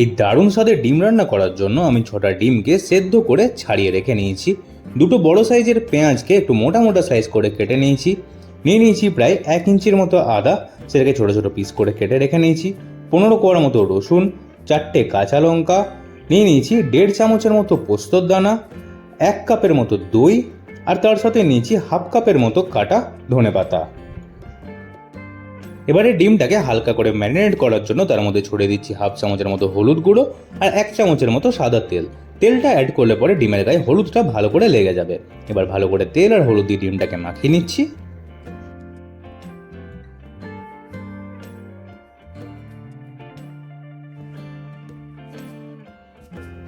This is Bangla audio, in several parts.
এই দারুণ স্বাদের ডিম রান্না করার জন্য আমি ছটা ডিমকে সেদ্ধ করে ছাড়িয়ে রেখে নিয়েছি। দুটো বড় সাইজের পেঁয়াজকে একটু মোটা মোটা সাইজ করে কেটে নিয়েছি। নিয়ে নিয়েছি প্রায় এক ইঞ্চির মতো আদা, সেটাকে ছোটো ছোটো পিস করে কেটে রেখে নিয়েছি। পনেরো কোয়ার মতো রসুন, চারটে কাঁচা লঙ্কা, নিয়ে নিয়েছি দেড় চামচের মতো পোস্তর দানা, এক কাপের মতো দই, আর তার সাথে নিয়েছি হাফ কাপের মতো কাটা ধনে পাতা এবারে ডিমটাকে হালকা করে ম্যারিনেট করার জন্য তার মধ্যে ছড়িয়ে দিচ্ছি হাফ চামচের মতো হলুদ গুঁড়ো আর এক চামচের মতো সাদা তেল। তেলটা অ্যাড করলে পরে ডিমের গায়ে হলুদটা ভালো করে লেগে যাবে। এবার ভালো করে তেল আর হলুদ দিয়ে ডিমটাকে মাখিয়ে নিচ্ছি।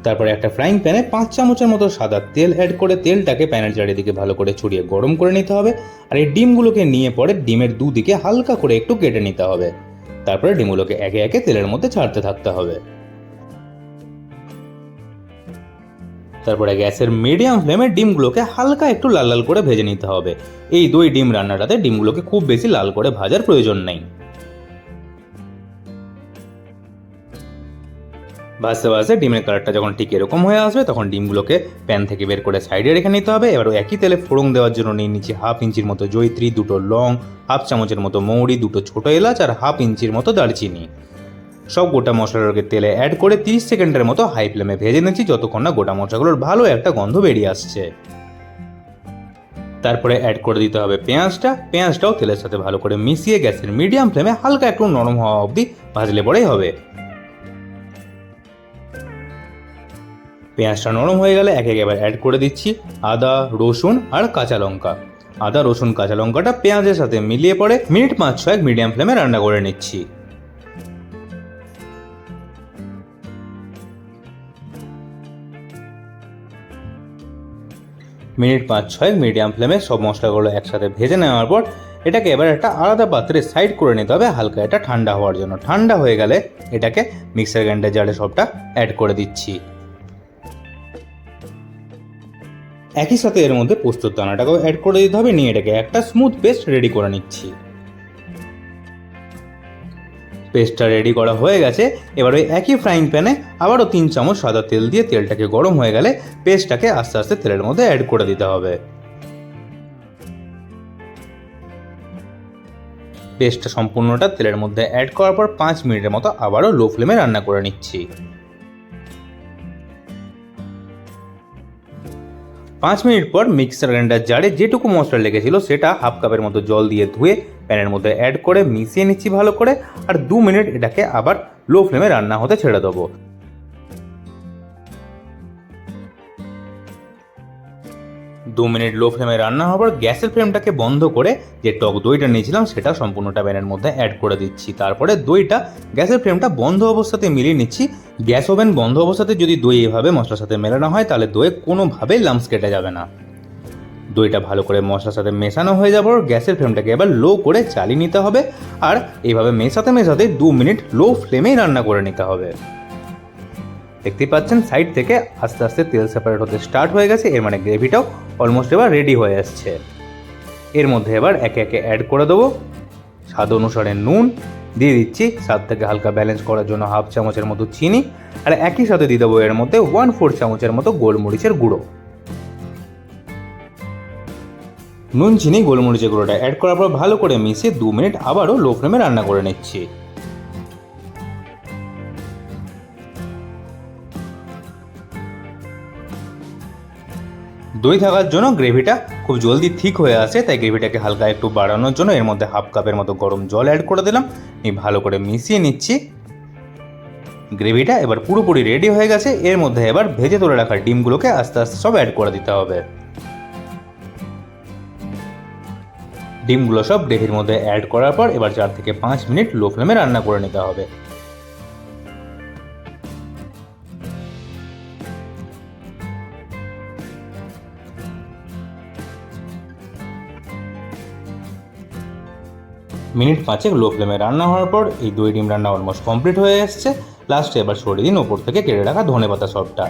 তারপরে একটা ফ্রাইং প্যানে পাঁচ চামচের মতো সাদা তেল অ্যাড করে তেলটাকে প্যানের চারিদিকে ভালো করে ছড়িয়ে গরম করে নিতে হবে। আর এই ডিমগুলোকে নিয়ে পরে ডিমের দুদিকে হালকা করে একটু কেটে নিতে হবে। তারপরে ডিমগুলোকে একে একে তেলের মধ্যে ছাড়তে থাকতে হবে। তারপরে গ্যাসের মিডিয়াম ফ্লেমে ডিমগুলোকে হালকা একটু লাল লাল করে ভেজে নিতে হবে। এই দই ডিম রান্নাটাতে ডিমগুলোকে খুব বেশি লাল করে ভাজার প্রয়োজন নেই। ভাজতে ভাজতে ডিমের কালারটা যখন ঠিক এরকম হয়ে আসবে, তখন ডিমগুলোকে প্যান থেকে বের করে সাইডে রেখে নিতে হবে। এবার একই তেলে ফোড়ন দেওয়ার জন্য নিয়ে নিচ্ছি হাফ ইঞ্চির মতো জৈত্রী দুটো লং হাফ চামচের মতো মৌরি, দুটো ছোটো এলাচ আর হাফ ইঞ্চির মতো দারচিনি। সব গোটা মশলাগুলোকে তেলে অ্যাড করে তিরিশ সেকেন্ডের মতো হাই ফ্লেমে ভেজে নিচ্ছি, যতক্ষণ না গোটা মশলাগুলোর ভালো একটা গন্ধ বেরিয়ে আসছে। তারপরে অ্যাড করে দিতে হবে পেঁয়াজটা। পেঁয়াজটাও তেলের সাথে ভালো করে মিশিয়ে গ্যাসের মিডিয়াম ফ্লেমে হালকা একটু নরম হওয়া অবধি ভাজলে পরেই হবে। পেঁয়াজটা নরম হয়ে গেলে একে এবার অ্যাড করে দিচ্ছি আদা, রসুন আর কাঁচা লঙ্কা। আদা, রসুন, কাঁচা লঙ্কাটা পেঁয়াজের সাথে মিলিয়ে পরে মিনিট পাঁচ ছয়েক মিডিয়াম ফ্লেমে রান্না করে নিচ্ছি। মিনিট পাঁচ ছয় মিডিয়াম ফ্লেমে সব মশলাগুলো একসাথে ভেজে নেওয়ার পর এটাকে এবার একটা আলাদা পাত্রে সাইড করে নিতে হবে হালকা, এটা ঠান্ডা হওয়ার জন্য। ঠান্ডা হয়ে গেলে এটাকে মিক্সার গ্রাইন্ডার জারে সবটা অ্যাড করে দিচ্ছি। একই সাথে এর মধ্যে পোস্তর দানাটাকেও অ্যাড করে দিতে হবে। নিয়ে এটাকে একটা স্মুথ পেস্ট রেডি করে নিচ্ছি। পেস্টটা রেডি করা হয়ে গেছে। এবার ওই একই ফ্রাইং প্যানে আবারও তিন চামচ সাদা তেল দিয়ে তেলটাকে গরম হয়ে গেলে পেস্টটাকে আস্তে আস্তে তেলের মধ্যে অ্যাড করে দিতে হবে। পেস্টটা সম্পূর্ণটা তেলের মধ্যে অ্যাড করার পর পাঁচ মিনিটের মতো আবারও লো ফ্লেমে রান্না করে নিচ্ছি। পাঁচ মিনিট পর মিক্সার গ্রাইন্ডার জারে যেটুকু মশলা লেগেছিল সেটা হাফ কাপের মতো জল দিয়ে ধুয়ে প্যানের মধ্যে অ্যাড করে মিশিয়ে নিচ্ছি ভালো করে, আর দু মিনিট এটাকে আবার লো ফ্লেমে রান্না হতে ছেড়ে দেবো। দু মিনিট লো ফ্লেমে রান্না পর গ্যাসের ফ্লেমটাকে বন্ধ করে যে টক দইটা নিয়েছিলাম, সেটা সম্পূর্ণটা প্যানের মধ্যে অ্যাড করে দিচ্ছি। তারপরে দইটা গ্যাসের ফ্লেমটা বন্ধ অবস্থাতে মিলিয়ে নিচ্ছি। গ্যাস ওভেন বন্ধ অবস্থাতে যদি দই এভাবে মশলার সাথে মেলানো হয়, তাহলে দইয়ে কোনোভাবেই লাম্পস কেটে যাবে না। দইটা ভালো করে মশলার সাথে মেশানো হয়ে পর গ্যাসের ফ্লেমটাকে এবার লো করে চালিয়ে নিতে হবে। আর এইভাবে মেশাতে মেশাতে দু মিনিট লো ফ্লেমেই রান্না করে নিতে হবে। দেখতেই পাচ্ছেন সাইড থেকে আস্তে আস্তে তেল সেপারেট হতে স্টার্ট হয়ে গেছে। এর মানে গ্রেভিটাও অলমোস্ট এবার রেডি হয়ে আসছে। এর মধ্যে এবার একে একে অ্যাড করে দেবো। স্বাদ অনুসারে নুন দিয়ে দিচ্ছি। স্বাদ থেকে হালকা ব্যালেন্স করার জন্য হাফ চামচের মতো চিনি। আর একই সাথে দিয়ে দেবো এর মধ্যে ওয়ান ফোর চামচের মতো গোলমরিচের গুঁড়ো। নুন, চিনি, গোলমরিচের গুঁড়োটা অ্যাড করার পর ভালো করে মিশিয়ে দু মিনিট আবারও লো ফ্লেমে রান্না করে নিচ্ছি। দই থাকার জন্য গ্রেভিটা খুব জলদি ঠিক হয়ে আসে, তাই গ্রেভিটাকে হালকা একটু বাড়ানোর জন্য এর মধ্যে হাফ কাপের মতো গরম জল অ্যাড করে দিলাম। নিয়ে ভালো করে মিশিয়ে নিচ্ছি। গ্রেভিটা এবার পুরোপুরি রেডি হয়ে গেছে। এর মধ্যে এবার ভেজে তুলে রাখা ডিমগুলোকে আস্তে আস্তে সব অ্যাড করে দিতে হবে। ডিমগুলো সব গ্রেভির মধ্যে অ্যাড করার পর এবার চার থেকে পাঁচ মিনিট লো ফ্লেমে রান্না করে নিতে হবে। মিনিট পাঁচেক লো ফ্লেমে রান্না হওয়ার পর এই দই ডিম রান্না অলমোস্ট কমপ্লিট হয়ে এসছে। লাস্টে এবার সরিয়ে দিন ওপর থেকে কেটে রাখা ধনে পাতা সবটা।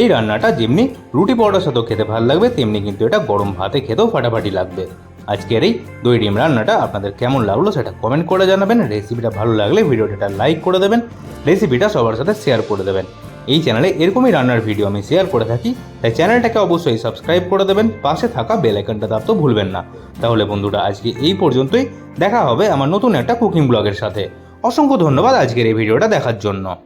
এই রান্নাটা যেমনি রুটি পরোটার সাথেও খেতে ভালো লাগবে, তেমনি কিন্তু এটা গরম ভাতে খেতেও ফাটাফাটি লাগবে। আজকের এই দই ডিম রান্নাটা আপনাদের কেমন লাগল সেটা কমেন্ট করে জানাবেন। রেসিপিটা ভালো লাগলে ভিডিওটা লাইক করে দেবেন। রেসিপিটা সবার সাথে শেয়ার করে দেবেন। এই চ্যানেলে এরকমই রান্নার ভিডিও আমি শেয়ার করে থাকি, তাই চ্যানেলটাকে অবশ্যই সাবস্ক্রাইব করে দেবেন, পাশে থাকা বেল আইকনটা দাবতে ভুলবেন না। তাহলে বন্ধুরা, আজকে এই পর্যন্তই, দেখা হবে আমার নতুন একটা কুকিং ব্লগের সাথে। অসংখ্য ধন্যবাদ আজকের এই ভিডিওটা দেখার জন্য।